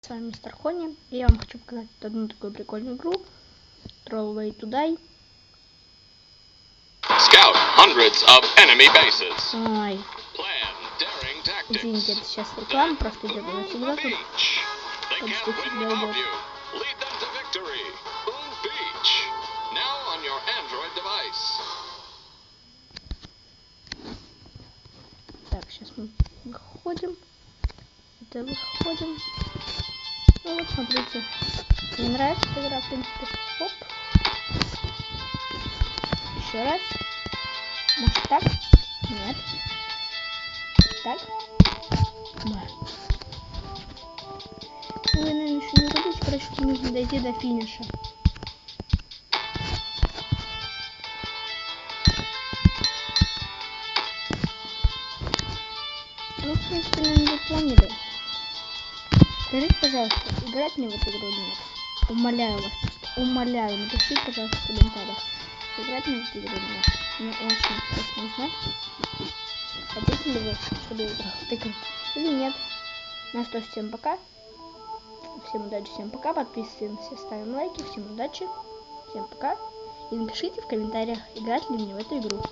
С вами мистер Хони. И я вам хочу показать одну такую прикольную игру. Troll Way to Die. Scout hundreds of enemy bases. Ой, извините, это сейчас реклама, просто идет Boom всегда тут. On your Android device. Так, сейчас мы выходим. Это выходим. Смотрите. Мне нравится эта игра, в принципе. Оп. Еще раз. Может так? Нет. Так. Да. Вы, наверное, еще не увидите. Короче, нужно дойти до финиша. Ну, в принципе, наверное, поняли. Скажите, пожалуйста, играть мне эту игру нет? Умоляю вас, умоляю, напишите, пожалуйста, в комментариях. Играть мне эту игру нет? Мне очень интересно узнать. Хотите ли вы, чтобы я играл игру или нет? Ну что, всем пока. Всем удачи, всем пока. Подписываемся, ставим лайки. Всем удачи. Всем пока. И напишите в комментариях, играть ли мне в эту игру.